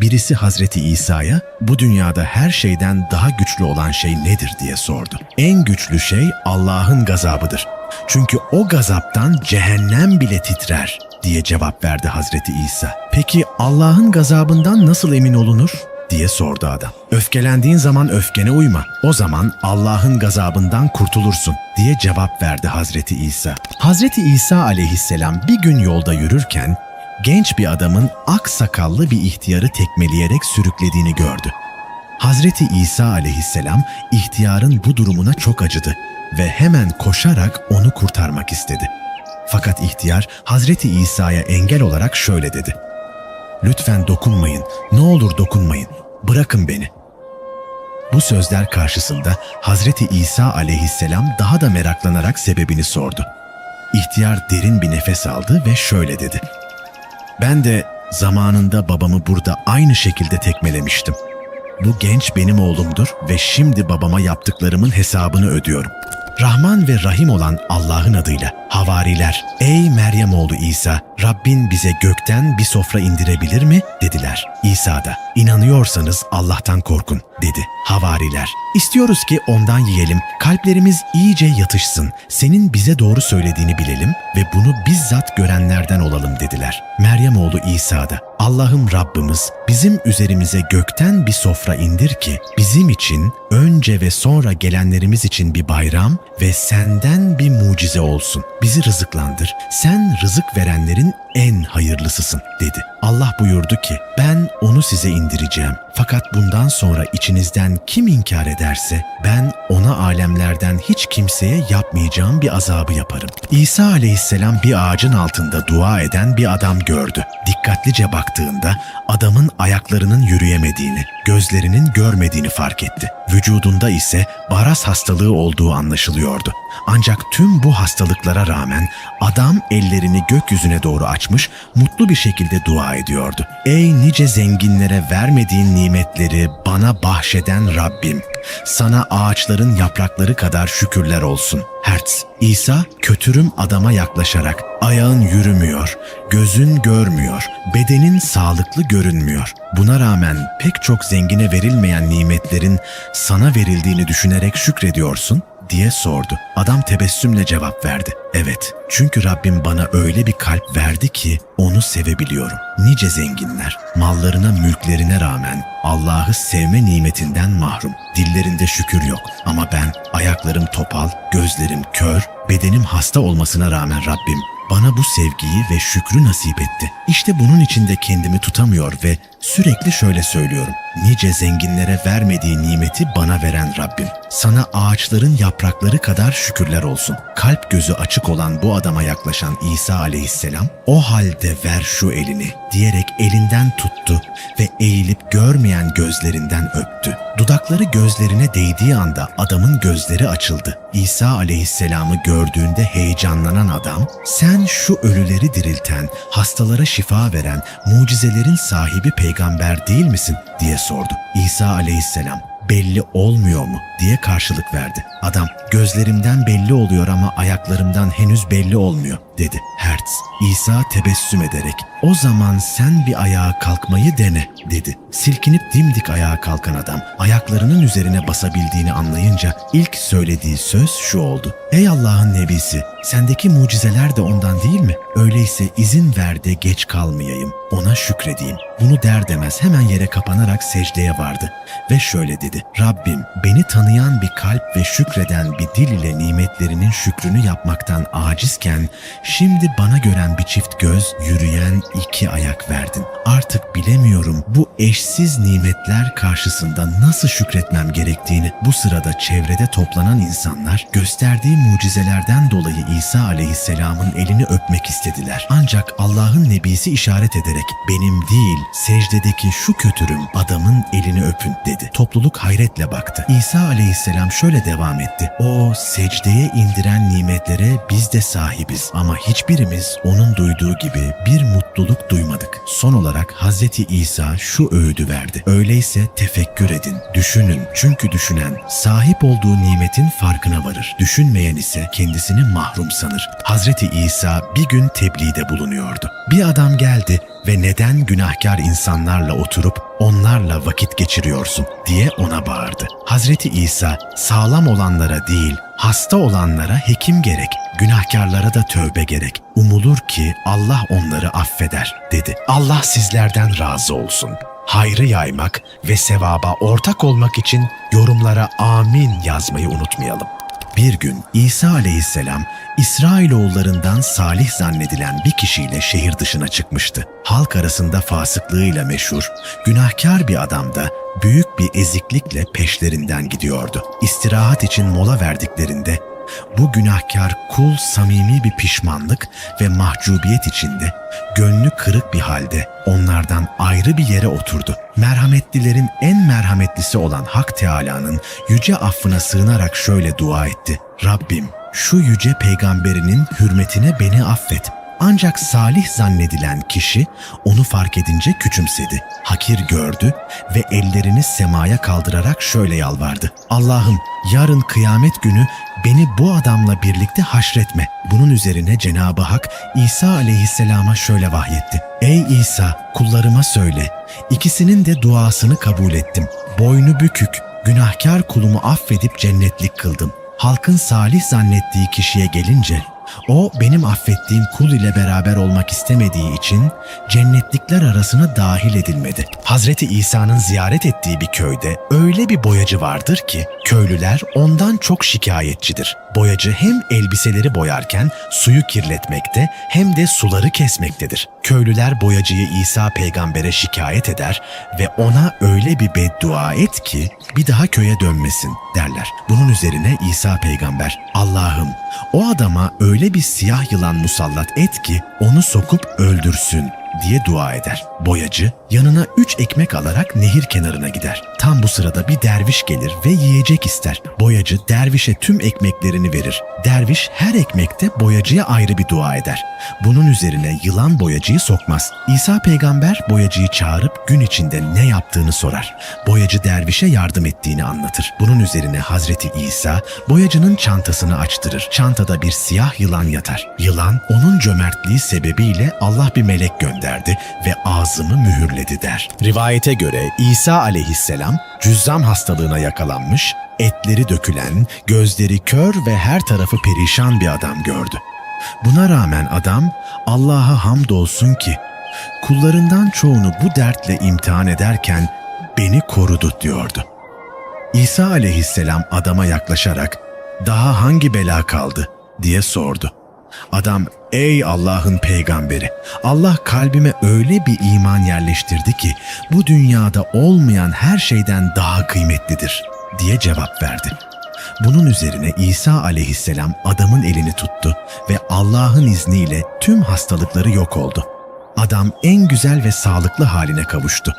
birisi Hazreti İsa'ya bu dünyada her şeyden daha güçlü olan şey nedir diye sordu. En güçlü şey Allah'ın gazabıdır. Çünkü o gazaptan cehennem bile titrer diye cevap verdi Hazreti İsa. Peki Allah'ın gazabından nasıl emin olunur? diye sordu adam. Öfkelendiğin zaman öfkene uyma. O zaman Allah'ın gazabından kurtulursun diye cevap verdi Hazreti İsa. Hazreti İsa aleyhisselam bir gün yolda yürürken genç bir adamın ak sakallı bir ihtiyarı tekmeleyerek sürüklediğini gördü. Hazreti İsa aleyhisselam ihtiyarın bu durumuna çok acıdı ve hemen koşarak onu kurtarmak istedi. Fakat ihtiyar Hazreti İsa'ya engel olarak şöyle dedi. Lütfen dokunmayın, ne olur dokunmayın, bırakın beni. Bu sözler karşısında Hazreti İsa aleyhisselam daha da meraklanarak sebebini sordu. İhtiyar derin bir nefes aldı ve şöyle dedi. Ben de zamanında babamı burada aynı şekilde tekmelemiştim. Bu genç benim oğlumdur ve şimdi babama yaptıklarımın hesabını ödüyorum. Rahman ve Rahim olan Allah'ın adıyla havariler, ey Meryem oğlu İsa, Rabbin bize gökten bir sofra indirebilir mi? dediler. İsa da, inanıyorsanız Allah'tan korkun, dedi. Havariler, istiyoruz ki ondan yiyelim, kalplerimiz iyice yatışsın, senin bize doğru söylediğini bilelim ve bunu bizzat görenlerden olalım dediler. Meryem oğlu İsa da, Allah'ım Rabbimiz bizim üzerimize gökten bir sofra indir ki bizim için önce ve sonra gelenlerimiz için bir bayram ve senden bir mucize olsun. Bizi rızıklandır. Sen rızık verenlerin en hayırlısısın dedi. Allah buyurdu ki ben onu size indireceğim. Fakat bundan sonra içinizden kim inkar ederse ben ona alemlerden hiç kimseye yapmayacağım bir azabı yaparım. İsa aleyhisselam bir ağacın altında dua eden bir adam gördü. Dikkatlice baktığında adamın ayaklarının yürüyemediğini, gözlerinin görmediğini fark etti. Vücudunda ise baras hastalığı olduğu anlaşılıyordu. Ancak tüm bu hastalıklara rağmen adam ellerini gökyüzüne doğru açmış, mutlu bir şekilde dua ediyordu. Ey nice zenginlere vermediğin nimetleri bana bahşeden Rabbim, sana ağaçların yaprakları kadar şükürler olsun. Hertz, İsa kötürüm adama yaklaşarak ayağın yürümüyor, gözün görmüyor, bedenin sağlıklı görünmüyor. Buna rağmen pek çok zengine verilmeyen nimetlerin sana verildiğini düşünerek şükrediyorsun diye sordu. Adam tebessümle cevap verdi. Evet, çünkü Rabbim bana öyle bir kalp verdi ki onu sevebiliyorum. Nice zenginler, mallarına, mülklerine rağmen Allah'ı sevme nimetinden mahrum. Dillerinde şükür yok ama ben ayaklarım topal, gözlerim kör, bedenim hasta olmasına rağmen Rabbim bana bu sevgiyi ve şükrü nasip etti. İşte bunun içinde kendimi tutamıyor ve sürekli şöyle söylüyorum. Nice zenginlere vermediği nimeti bana veren Rabbim. Sana ağaçların yaprakları kadar şükürler olsun. Kalp gözü açık olan bu adama yaklaşan İsa aleyhisselam, o halde ver şu elini diyerek elinden tuttu ve eğilip görmeyen gözlerinden öptü. Dudakları gözlerine değdiği anda adamın gözleri açıldı. İsa aleyhisselamı gördüğünde heyecanlanan adam, sen şu ölüleri dirilten, hastalara şifa veren, mucizelerin sahibi peygamber değil misin diye sordu. İsa aleyhisselam, belli olmuyor mu diye karşılık verdi. Adam gözlerimden belli oluyor ama ayaklarımdan henüz belli olmuyor dedi. Hertz İsa tebessüm ederek o zaman sen bir ayağa kalkmayı dene dedi. Silkinip dimdik ayağa kalkan adam ayaklarının üzerine basabildiğini anlayınca ilk söylediği söz şu oldu. Ey Allah'ın nebisi sendeki mucizeler de ondan değil mi? Öyleyse izin ver de geç kalmayayım ona şükredeyim. Bunu der demez hemen yere kapanarak secdeye vardı ve şöyle dedi. Rabbim beni tanıyan bir kalp ve şükreden bir dil ile nimetlerinin şükrünü yapmaktan acizken şimdi bana gören bir çift göz, yürüyen iki ayak verdin. Artık bilemiyorum bu eşsiz nimetler karşısında nasıl şükretmem gerektiğini. Bu sırada çevrede toplanan insanlar gösterdiği mucizelerden dolayı İsa aleyhisselamın elini öpmek istediler. Ancak Allah'ın nebisi işaret ederek benim değil secdedeki şu kötürüm adamın elini öpün dedi. Topluluk hayretle baktı. İsa aleyhisselam şöyle devam etti. O secdeye indiren nimetlere biz de sahibiz ama hiçbirimiz onun duyduğu gibi bir mutluluk duymadık. Son olarak Hazreti İsa şu öğüdü verdi. Öyleyse tefekkür edin, düşünün. Çünkü düşünen sahip olduğu nimetin farkına varır. Düşünmeyen ise kendisini mahrum sanır. Hazreti İsa bir gün tebliğde bulunuyordu. Bir adam geldi ve neden günahkar insanlarla oturup onlarla vakit geçiriyorsun diye ona bağırdı. Hazreti İsa sağlam olanlara değil hasta olanlara hekim gerek, günahkarlara da tövbe gerek. Umulur ki Allah onları affeder dedi. Allah sizlerden razı olsun. Hayrı yaymak ve sevaba ortak olmak için yorumlara amin yazmayı unutmayalım. Bir gün İsa aleyhisselam İsrailoğullarından Salih zannedilen bir kişiyle şehir dışına çıkmıştı. Halk arasında fasıklığıyla meşhur, günahkar bir adam da büyük bir eziklikle peşlerinden gidiyordu. İstirahat için mola verdiklerinde bu günahkar kul samimi bir pişmanlık ve mahcubiyet içinde, gönlü kırık bir halde onlardan ayrı bir yere oturdu. Merhametlilerin en merhametlisi olan Hak Teâlâ'nın yüce affına sığınarak şöyle dua etti. Rabbim şu yüce peygamberinin hürmetine beni affet. Ancak salih zannedilen kişi onu fark edince küçümsedi. Hakir gördü ve ellerini semaya kaldırarak şöyle yalvardı. Allah'ım yarın kıyamet günü beni bu adamla birlikte haşretme. Bunun üzerine Cenab-ı Hak İsa aleyhisselama şöyle vahyetti. Ey İsa kullarıma söyle. İkisinin de duasını kabul ettim. Boynu bükük, günahkar kulumu affedip cennetlik kıldım. Halkın salih zannettiği kişiye gelince o benim affettiğim kul ile beraber olmak istemediği için cennetlikler arasına dahil edilmedi. Hazreti İsa'nın ziyaret ettiği bir köyde öyle bir boyacı vardır ki köylüler ondan çok şikayetçidir. Boyacı hem elbiseleri boyarken suyu kirletmekte hem de suları kesmektedir. Köylüler boyacıyı İsa peygambere şikayet eder ve ona öyle bir beddua et ki bir daha köye dönmesin derler. Bunun üzerine İsa peygamber Allah'ım o adama öyle bir siyah yılan musallat et ki onu sokup öldürsün diye dua eder. Boyacı yanına üç ekmek alarak nehir kenarına gider. Tam bu sırada bir derviş gelir ve yiyecek ister. Boyacı dervişe tüm ekmeklerini verir. Derviş her ekmekte boyacıya ayrı bir dua eder. Bunun üzerine yılan boyacıyı sokmaz. İsa peygamber boyacıyı çağırıp gün içinde ne yaptığını sorar. Boyacı dervişe yardım ettiğini anlatır. Bunun üzerine Hazreti İsa boyacının çantasını açtırır. Çantada bir siyah yılan yatar. Yılan onun cömertliği sebebiyle Allah bir melek gönderdi ve ağzımı mühürledi der. Rivayete göre İsa aleyhisselam cüzzam hastalığına yakalanmış, etleri dökülen, gözleri kör ve her tarafı perişan bir adam gördü. Buna rağmen adam Allah'a hamdolsun ki kullarından çoğunu bu dertle imtihan ederken beni korudu diyordu. İsa aleyhisselam adama yaklaşarak daha hangi bela kaldı diye sordu. Adam ey Allah'ın peygamberi Allah kalbime öyle bir iman yerleştirdi ki bu dünyada olmayan her şeyden daha kıymetlidir diye cevap verdi. Bunun üzerine İsa aleyhisselam adamın elini tuttu ve Allah'ın izniyle tüm hastalıkları yok oldu. Adam en güzel ve sağlıklı haline kavuştu.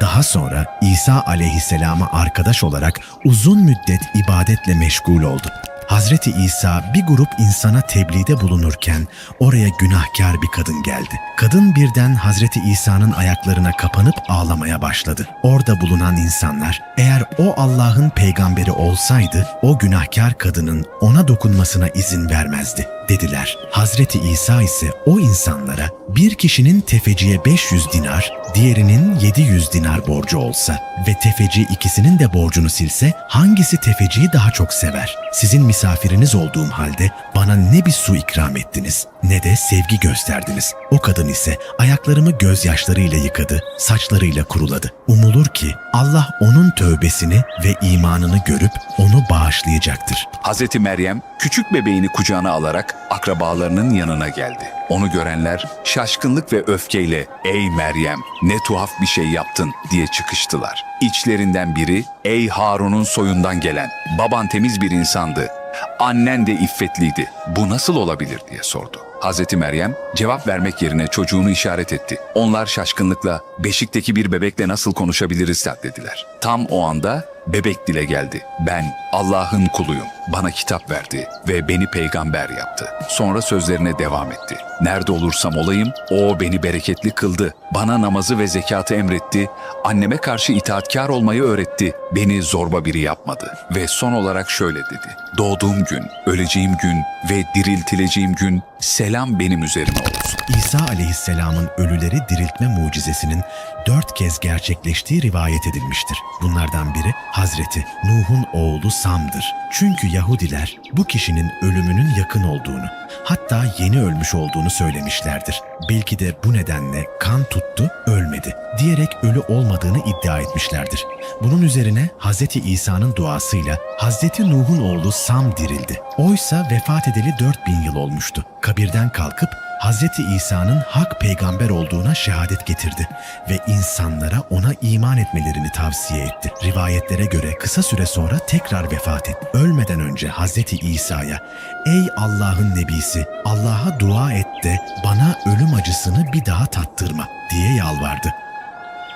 Daha sonra İsa aleyhisselama arkadaş olarak uzun müddet ibadetle meşgul oldu. Hazreti İsa bir grup insana tebliğde bulunurken oraya günahkar bir kadın geldi. Kadın birden Hazreti İsa'nın ayaklarına kapanıp ağlamaya başladı. Orada bulunan insanlar eğer o Allah'ın peygamberi olsaydı o günahkar kadının ona dokunmasına izin vermezdi dediler. Hazreti İsa ise o insanlara bir kişinin tefeciye 500 dinar, diğerinin 700 dinar borcu olsa ve tefeci ikisinin de borcunu silse hangisi tefeciyi daha çok sever? Sizin misafiriniz olduğum halde bana ne bir su ikram ettiniz ne de sevgi gösterdiniz. O kadın ise ayaklarımı gözyaşlarıyla yıkadı, saçlarıyla kuruladı. Umulur ki Allah onun tövbesini ve imanını görüp onu bağışlayacaktır. Hazreti Meryem küçük bebeğini kucağına alarak akrabalarının yanına geldi. Onu görenler şaşkınlık ve öfkeyle "Ey Meryem, ne tuhaf bir şey yaptın." diye çıkıştılar. İçlerinden biri "Ey Harun'un soyundan gelen, baban temiz bir insandı. Annen de iffetliydi. Bu nasıl olabilir?" diye sordu. Hazreti Meryem cevap vermek yerine çocuğunu işaret etti. Onlar şaşkınlıkla beşikteki bir bebekle nasıl konuşabiliriz dediler. Tam o anda bebek dile geldi. Ben Allah'ın kuluyum. Bana kitap verdi ve beni peygamber yaptı. Sonra sözlerine devam etti. Nerede olursam olayım o beni bereketli kıldı. Bana namazı ve zekatı emretti. Anneme karşı itaatkar olmayı öğretti. Beni zorba biri yapmadı. Ve son olarak şöyle dedi. Doğduğum gün, öleceğim gün ve diriltileceğim gün selam benim üzerime olsun. İsa aleyhisselamın ölüleri diriltme mucizesinin dört kez gerçekleştiği rivayet edilmiştir. Bunlardan biri Hazreti Nuh'un oğlu Sam'dır. Çünkü Yahudiler bu kişinin ölümünün yakın olduğunu, hatta yeni ölmüş olduğunu söylemişlerdir. Belki de bu nedenle kan tuttu, ölmedi diyerek ölü olmadığını iddia etmişlerdir. Bunun üzerine Hz. İsa'nın duasıyla Hz. Nuh'un oğlu Sam dirildi. Oysa vefat edeli 4000 yıl olmuştu. Kabirden kalkıp Hz. İsa'nın hak peygamber olduğuna şehadet getirdi ve insanlara ona iman etmelerini tavsiye etti. Rivayetlere göre kısa süre sonra tekrar vefat etti. Ölmeden önce Hz. İsa'ya "Ey Allah'ın nebisi, Allah'a dua et de bana ölüm acısını bir daha tattırma." diye yalvardı.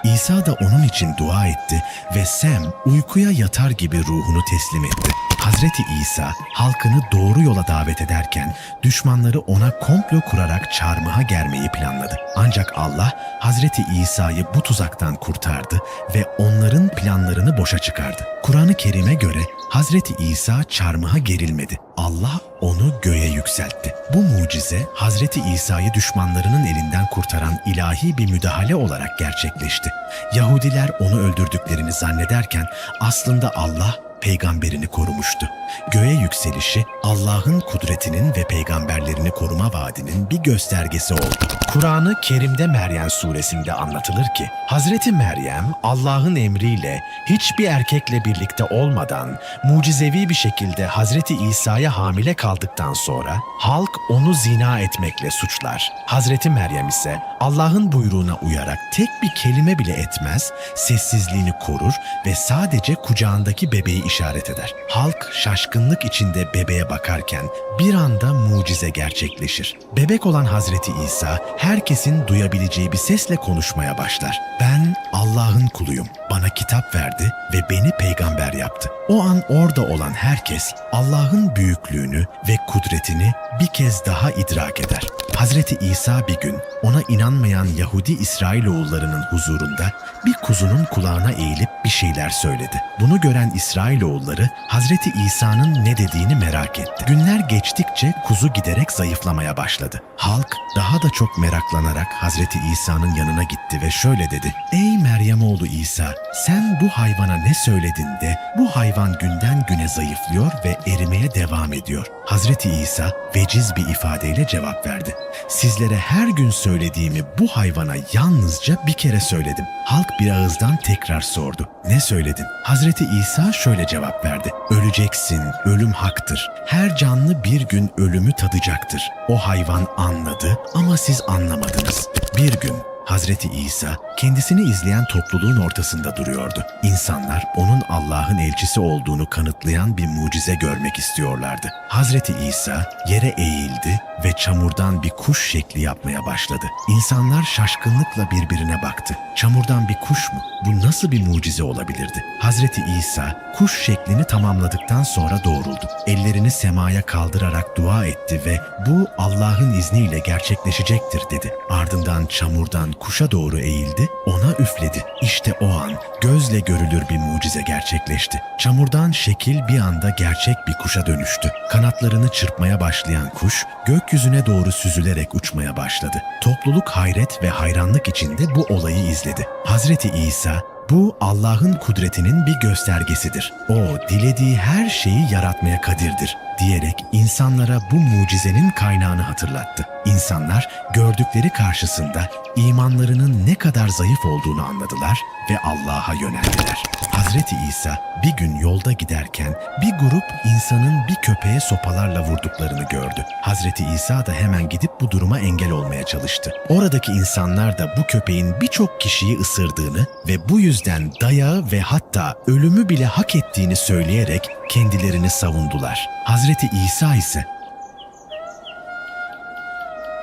İsa da onun için dua etti ve Sem uykuya yatar gibi ruhunu teslim etti. Hazreti İsa halkını doğru yola davet ederken düşmanları ona komplo kurarak çarmıha germeyi planladı. Ancak Allah Hazreti İsa'yı bu tuzaktan kurtardı ve onların planlarını boşa çıkardı. Kur'an-ı Kerim'e göre Hazreti İsa çarmıha gerilmedi. Allah onu göğe yükseltti. Bu mucize Hazreti İsa'yı düşmanlarının elinden kurtaran ilahi bir müdahale olarak gerçekleşti. Yahudiler onu öldürdüklerini zannederken aslında Allah peygamberini korumuştu. Göğe yükselişi Allah'ın kudretinin ve peygamberlerini koruma vaadinin bir göstergesi oldu. Kur'an-ı Kerim'de Meryem suresinde anlatılır ki Hazreti Meryem Allah'ın emriyle hiçbir erkekle birlikte olmadan mucizevi bir şekilde Hazreti İsa'ya hamile kaldıktan sonra halk onu zina etmekle suçlar. Hazreti Meryem ise Allah'ın buyruğuna uyarak tek bir kelime bile etmez, sessizliğini korur ve sadece kucağındaki bebeği işaret eder. Halk şaşkınlık içinde bebeğe bakarken bir anda mucize gerçekleşir. Bebek olan Hazreti İsa herkesin duyabileceği bir sesle konuşmaya başlar. Ben Allah'ın kuluyum. Bana kitap verdi ve beni peygamber yaptı. O an orada olan herkes Allah'ın büyüklüğünü ve kudretini bir kez daha idrak eder. Hazreti İsa bir gün ona inanmayan Yahudi İsrailoğullarının huzurunda bir kuzunun kulağına eğilip bir şeyler söyledi. Bunu gören İsrailoğulları Hazreti İsa'nın ne dediğini merak etti. Günler geçtikçe kuzu giderek zayıflamaya başladı. Halk daha da çok meraklanarak Hazreti İsa'nın yanına gitti ve şöyle dedi. Ey Meryem oğlu İsa sen bu hayvana ne söyledin de bu hayvan günden güne zayıflıyor ve erimeye devam ediyor. Hazreti İsa veciz bir ifadeyle cevap verdi. Sizlere her gün söylediğimi bu hayvana yalnızca bir kere söyledim. Halk bir ağızdan tekrar sordu. Ne söyledin? Hazreti İsa şöyle cevap verdi. Öleceksin, ölüm haktır. Her canlı bir gün ölümü tadacaktır. O hayvan anladı ama siz anlamadınız. Bir gün Hazreti İsa kendisini izleyen topluluğun ortasında duruyordu. İnsanlar onun Allah'ın elçisi olduğunu kanıtlayan bir mucize görmek istiyorlardı. Hazreti İsa yere eğildi ve çamurdan bir kuş şekli yapmaya başladı. İnsanlar şaşkınlıkla birbirine baktı. Çamurdan bir kuş mu? Bu nasıl bir mucize olabilirdi? Hazreti İsa kuş şeklini tamamladıktan sonra doğruldu. Ellerini semaya kaldırarak dua etti ve bu Allah'ın izniyle gerçekleşecektir dedi. Ardından çamurdan kuşa doğru eğildi, ona üfledi. İşte o an gözle görülür bir mucize gerçekleşti. Çamurdan şekil bir anda gerçek bir kuşa dönüştü. Kanatlarını çırpmaya başlayan kuş gökyüzüne doğru süzülerek uçmaya başladı. Topluluk hayret ve hayranlık içinde bu olayı izledi. Hazreti İsa bu Allah'ın kudretinin bir göstergesidir. O dilediği her şeyi yaratmaya kadirdir diyerek insanlara bu mucizenin kaynağını hatırlattı. İnsanlar gördükleri karşısında imanlarının ne kadar zayıf olduğunu anladılar ve Allah'a yöneldiler. Hazreti İsa bir gün yolda giderken bir grup insanın bir köpeğe sopalarla vurduklarını gördü. Hazreti İsa da hemen gidip bu duruma engel olmaya çalıştı. Oradaki insanlar da bu köpeğin birçok kişiyi ısırdığını ve bu yüzden dayağı ve hatta ölümü bile hak ettiğini söyleyerek kendilerini savundular. Hazreti İsa ise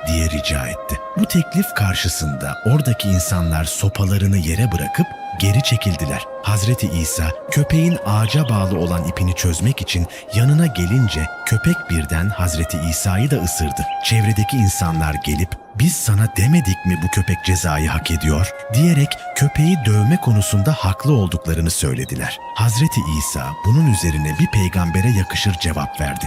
diye rica etti. Bu teklif karşısında oradaki insanlar sopalarını yere bırakıp geri çekildiler. Hazreti İsa köpeğin ağaca bağlı olan ipini çözmek için yanına gelince köpek birden Hazreti İsa'yı da ısırdı. Çevredeki insanlar gelip biz sana demedik mi bu köpek cezayı hak ediyor diyerek köpeği dövme konusunda haklı olduklarını söylediler. Hazreti İsa bunun üzerine bir peygambere yakışır cevap verdi.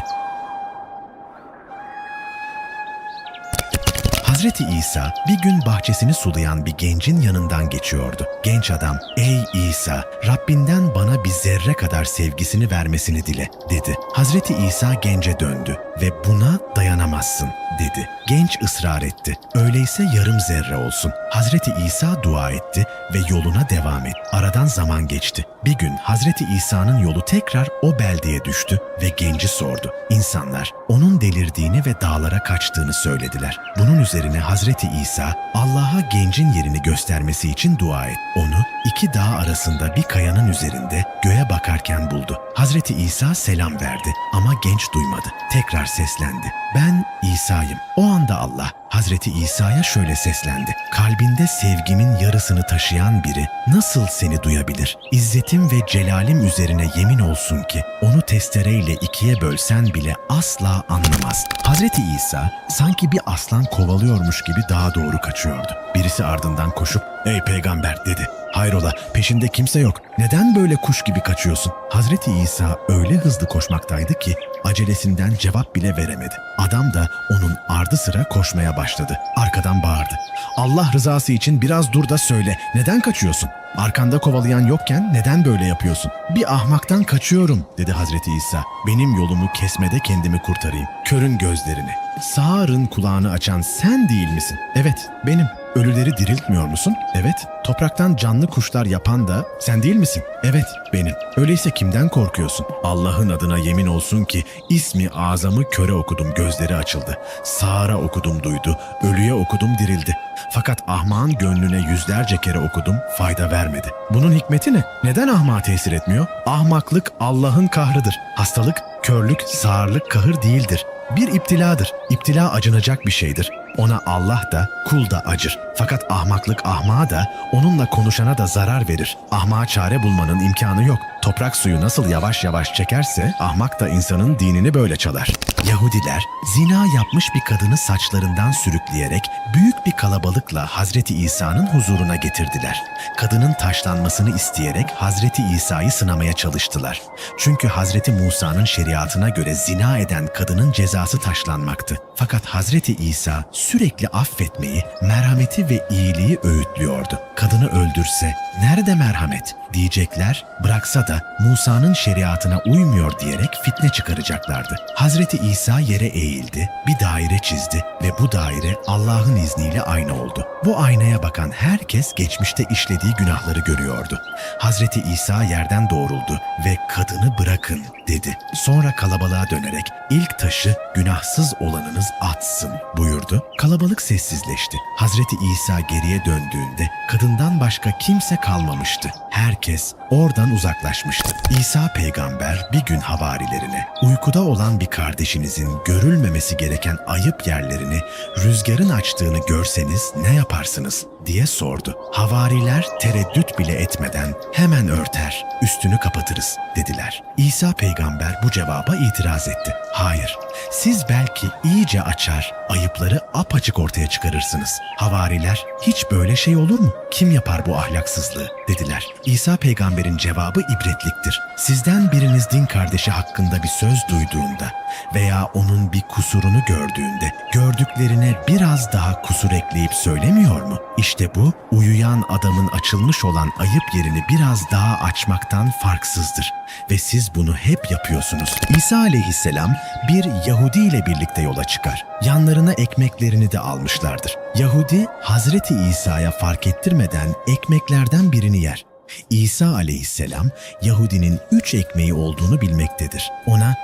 Hazreti İsa bir gün bahçesini sulayan bir gencin yanından geçiyordu. Genç adam, ''Ey İsa, Rabbinden bana bir zerre kadar sevgisini vermesini dile.'' dedi. Hazreti İsa gence döndü ve buna dayanamazsın dedi. Genç ısrar etti. Öyleyse yarım zerre olsun. Hazreti İsa dua etti ve yoluna devam etti. Aradan zaman geçti. Bir gün Hazreti İsa'nın yolu tekrar o beldeye düştü ve genci sordu. İnsanlar onun delirdiğini ve dağlara kaçtığını söylediler. Bunun üzerine Hazreti İsa Allah'a gencin yerini göstermesi için dua etti. Onu iki dağ arasında bir kayanın üzerinde göğe bakarken buldu. Hazreti İsa selam verdi ama genç duymadı. Tekrar seslendi. Ben İsa'yım. O anda Allah Hazreti İsa'ya şöyle seslendi. Kalbinde sevgimin yarısını taşıyan biri nasıl seni duyabilir? İzzetim ve celalim üzerine yemin olsun ki onu testereyle ikiye bölsen bile asla anlamaz. Hazreti İsa sanki bir aslan kovalıyormuş gibi daha doğru kaçıyordu. Birisi ardından koşup ''Ey peygamber'' dedi. Hayrola peşinde kimse yok. Neden böyle kuş gibi kaçıyorsun? Hazreti İsa öyle hızlı koşmaktaydı ki acelesinden cevap bile veremedi. Adam da onun ardı sıra koşmaya başladı. Arkadan bağırdı. Allah rızası için biraz dur da söyle. Neden kaçıyorsun? Arkanda kovalayan yokken neden böyle yapıyorsun? Bir ahmaktan kaçıyorum dedi Hazreti İsa. Benim yolumu kesmede kendimi kurtarayım. Körün gözlerini. Sağırın kulağını açan sen değil misin? Evet benim. Ölüleri diriltmiyor musun? Evet. Topraktan canlı kuşlar yapan da sen değil misin? Evet, benim. Öyleyse kimden korkuyorsun? Allah'ın adına yemin olsun ki ismi azamı köre okudum gözleri açıldı. Sağıra okudum duydu, ölüye okudum dirildi. Fakat ahmağın gönlüne yüzlerce kere okudum fayda vermedi. Bunun hikmeti ne? Neden ahmağa tesir etmiyor? Ahmaklık Allah'ın kahrıdır. Hastalık, körlük, sağırlık kahır değildir. Bir iptiladır. İptila acınacak bir şeydir. Ona Allah da, kul da acır. Fakat ahmaklık ahmağa da, onunla konuşana da zarar verir. Ahmağa çare bulmanın imkanı yok. Toprak suyu nasıl yavaş yavaş çekerse, ahmak da insanın dinini böyle çalar. Yahudiler, zina yapmış bir kadını saçlarından sürükleyerek büyük bir kalabalıkla Hazreti İsa'nın huzuruna getirdiler. Kadının taşlanmasını isteyerek Hazreti İsa'yı sınamaya çalıştılar. Çünkü Hazreti Musa'nın şeriatına göre zina eden kadının cezası taşlanmaktı. Fakat Hazreti İsa sürekli affetmeyi, merhameti ve iyiliği öğütlüyordu. Kadını öldürse nerede merhamet diyecekler, bıraksa da Musa'nın şeriatına uymuyor diyerek fitne çıkaracaklardı. Hazreti İsa yere eğildi, bir daire çizdi ve bu daire Allah'ın izniyle ayna oldu. Bu aynaya bakan herkes geçmişte işlediği günahları görüyordu. Hazreti İsa yerden doğruldu ve kadını bırakın dedi. Sonra kalabalığa dönerek ilk taşı günahsız olanınız atsın buyurdu. Kalabalık sessizleşti. Hazreti İsa geriye döndüğünde kadından başka kimse kalmamıştı. Herkes oradan uzaklaşmıştı. İsa peygamber bir gün havarilerine uykuda olan bir kardeşinizin görülmemesi gereken ayıp yerlerini rüzgarın açtığını görseniz ne yaparsınız diye sordu. Havariler tereddüt bile etmeden hemen örter, üstünü kapatırız dediler. İsa peygamber bu cevaba itiraz etti. Hayır, siz belki iyice açar, ayıpları apaçık ortaya çıkarırsınız. Havariler, hiç böyle şey olur mu? Kim yapar bu ahlaksızlığı? dediler. İsa peygamberin cevabı ibretliktir. Sizden biriniz din kardeşi hakkında bir söz duyduğunda veya onun bir kusurunu gördüğünde gördüklerine biraz daha kusur ekleyip söylemiyor mu? İşte bu uyuyan adamın açılmış olan ayıp yerini biraz daha açmaktan farksızdır ve siz bunu hep yapıyorsunuz. İsa aleyhisselam bir Yahudi ile birlikte yola çıkar. Yanlarına ekmeklerini de almışlardır. Yahudi Hazreti İsa'ya fark ettirmeden ekmeklerden birini yer. İsa aleyhisselam Yahudinin üç ekmeği olduğunu bilmektedir. Ona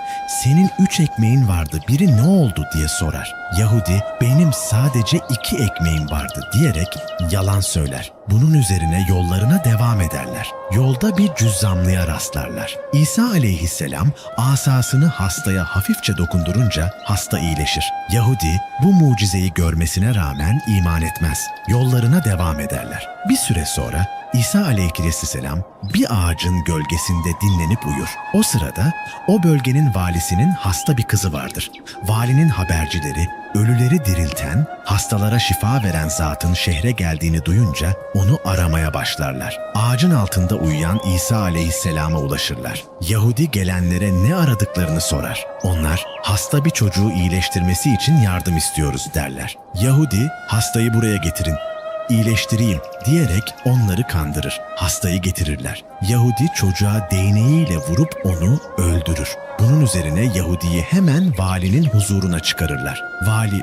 senin üç ekmeğin vardı biri ne oldu diye sorar. Yahudi benim sadece iki ekmeğim vardı diyerek yalan söyler. Bunun üzerine yollarına devam ederler. Yolda bir cüzzamlıya rastlarlar. İsa aleyhisselam asasını hastaya hafifçe dokundurunca hasta iyileşir. Yahudi bu mucizeyi görmesine rağmen iman etmez. Yollarına devam ederler. Bir süre sonra İsa aleyhisselam bir ağacın gölgesinde dinlenip uyur. O sırada o bölgenin valisinin hasta bir kızı vardır. Valinin habercileri ölüleri dirilten, hastalara şifa veren zatın şehre geldiğini duyunca onu aramaya başlarlar. Ağacın altında uyuyan İsa aleyhisselama ulaşırlar. Yahudi gelenlere ne aradıklarını sorar. Onlar hasta bir çocuğu iyileştirmesi için yardım istiyoruz derler. Yahudi hastayı buraya getirin iyileştireyim diyerek onları kandırır. Hastayı getirirler. Yahudi çocuğa değneğiyle vurup onu öldürür. Bunun üzerine Yahudi'yi hemen valinin huzuruna çıkarırlar. Vali,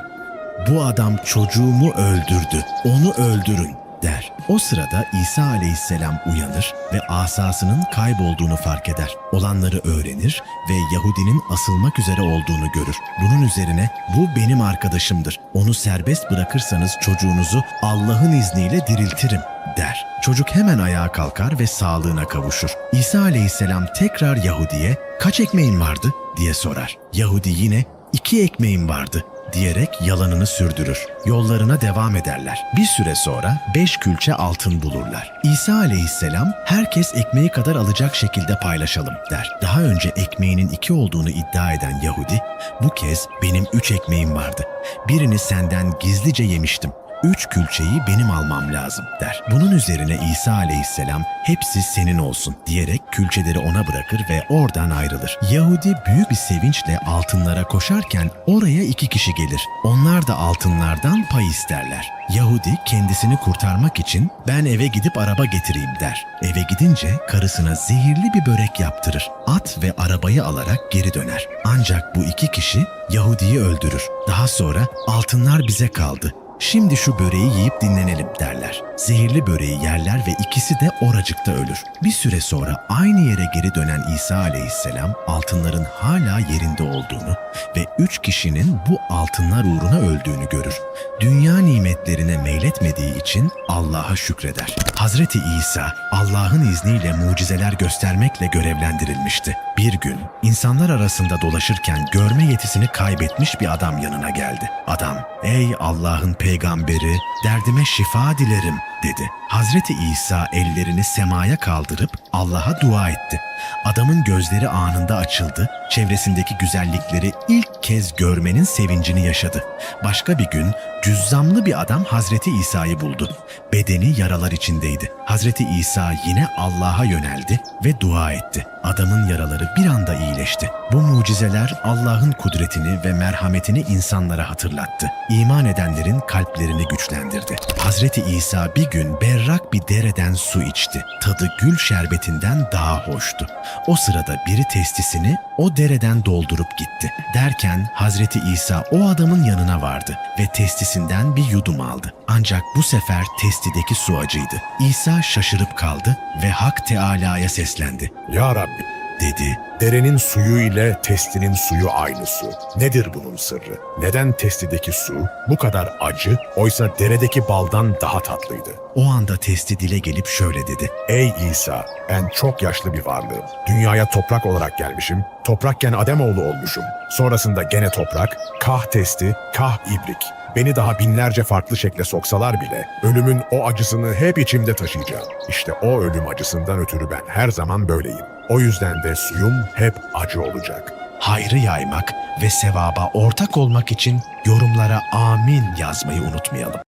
bu adam çocuğumu öldürdü, onu öldürün der. O sırada İsa aleyhisselam uyanır ve asasının kaybolduğunu fark eder. Olanları öğrenir ve Yahudinin asılmak üzere olduğunu görür. Bunun üzerine bu benim arkadaşımdır. Onu serbest bırakırsanız çocuğunuzu Allah'ın izniyle diriltirim der. Çocuk hemen ayağa kalkar ve sağlığına kavuşur. İsa aleyhisselam tekrar Yahudi'ye kaç ekmeğin vardı diye sorar. Yahudi yine iki ekmeğim vardı diyerek yalanını sürdürür. Yollarına devam ederler. Bir süre sonra beş külçe altın bulurlar. İsa aleyhisselam herkes ekmeği kadar alacak şekilde paylaşalım der. Daha önce ekmeğinin iki olduğunu iddia eden Yahudi bu kez benim üç ekmeğim vardı. Birini senden gizlice yemiştim. Üç külçeyi benim almam lazım der. Bunun üzerine İsa aleyhisselam hepsi senin olsun diyerek külçeleri ona bırakır ve oradan ayrılır. Yahudi büyük bir sevinçle altınlara koşarken oraya iki kişi gelir. Onlar da altınlardan pay isterler. Yahudi kendisini kurtarmak için ben eve gidip araba getireyim der. Eve gidince karısına zehirli bir börek yaptırır. At ve arabayı alarak geri döner. Ancak bu iki kişi Yahudi'yi öldürür. Daha sonra altınlar bize kaldı. Şimdi şu böreği yiyip dinlenelim derler. Zehirli böreği yerler ve ikisi de oracıkta ölür. Bir süre sonra aynı yere geri dönen İsa aleyhisselam altınların hala yerinde olduğunu ve üç kişinin bu altınlar uğruna öldüğünü görür. Dünya nimetlerine meyletmediği için Allah'a şükreder. Hazreti İsa Allah'ın izniyle mucizeler göstermekle görevlendirilmişti. Bir gün insanlar arasında dolaşırken görme yetisini kaybetmiş bir adam yanına geldi. Adam, ey Allah'ın peygamberi derdime şifa dilerim dedi. Hazreti İsa ellerini semaya kaldırıp Allah'a dua etti. Adamın gözleri anında açıldı, çevresindeki güzellikleri ilk kez görmenin sevincini yaşadı. Başka bir gün cüzzamlı bir adam Hazreti İsa'yı buldu. Bedeni yaralar içindeydi. Hazreti İsa yine Allah'a yöneldi ve dua etti. Adamın yaraları bir anda iyileşti. Bu mucizeler Allah'ın kudretini ve merhametini insanlara hatırlattı. İman edenlerin kalplerini güçlendirdi. Hazreti İsa bir gün berrak bir dereden su içti. Tadı gül şerbetinden daha hoştu. O sırada biri testisini o dereden doldurup gitti. Derken Hazreti İsa o adamın yanına vardı ve testisinden bir yudum aldı. Ancak bu sefer testideki su acıydı. İsa şaşırıp kaldı ve Hak Teala'ya seslendi. Ya Rabbi, Dedi, derenin suyu ile testinin suyu aynı su. Nedir bunun sırrı? Neden testideki su bu kadar acı, oysa deredeki baldan daha tatlıydı? o anda testi dile gelip şöyle dedi. Ey İsa, ben çok yaşlı bir varlığım. Dünyaya toprak olarak gelmişim. Toprakken Ademoğlu olmuşum. Sonrasında gene toprak, kah testi, kah ibrik. Beni daha binlerce farklı şekle soksalar bile ölümün o acısını hep içimde taşıyacağım. İşte o ölüm acısından ötürü ben her zaman böyleyim. O yüzden de suyum hep acı olacak. Hayrı yaymak ve sevaba ortak olmak için yorumlara amin yazmayı unutmayalım.